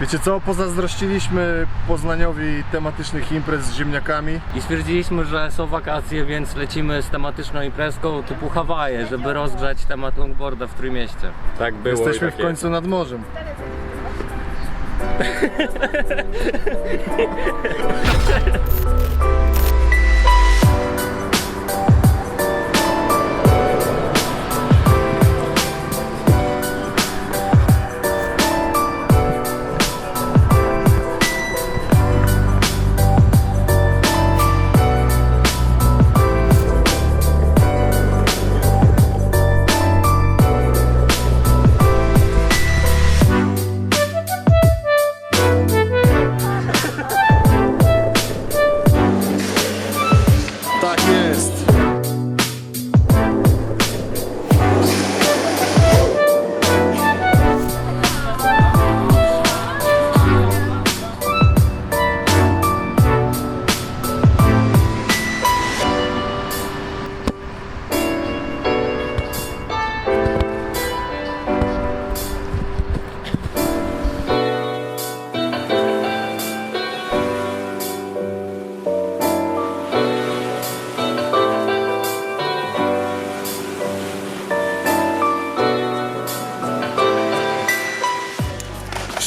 Wiecie co, pozazdrościliśmy Poznaniowi tematycznych imprez z ziemniakami. I stwierdziliśmy, że są wakacje, więc lecimy z tematyczną imprezką typu Hawaje, żeby rozgrzać temat longboarda w Trójmieście. Tak było Jesteśmy i w tak końcu nad morzem.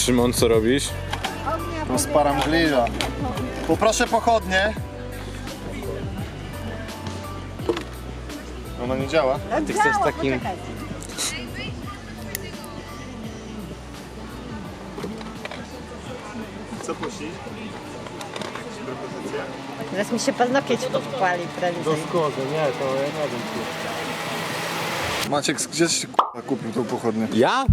Szymon, co robisz? Rozparam grilla. Poproszę pochodnie. Ona nie działa. Ty chcesz takim... Co puścić? Zaraz mi się paznokieć podpali prędzej. skórze, nie, to ja nie wiem. Maciek, gdzieś kupił tą pochodnię? Ja?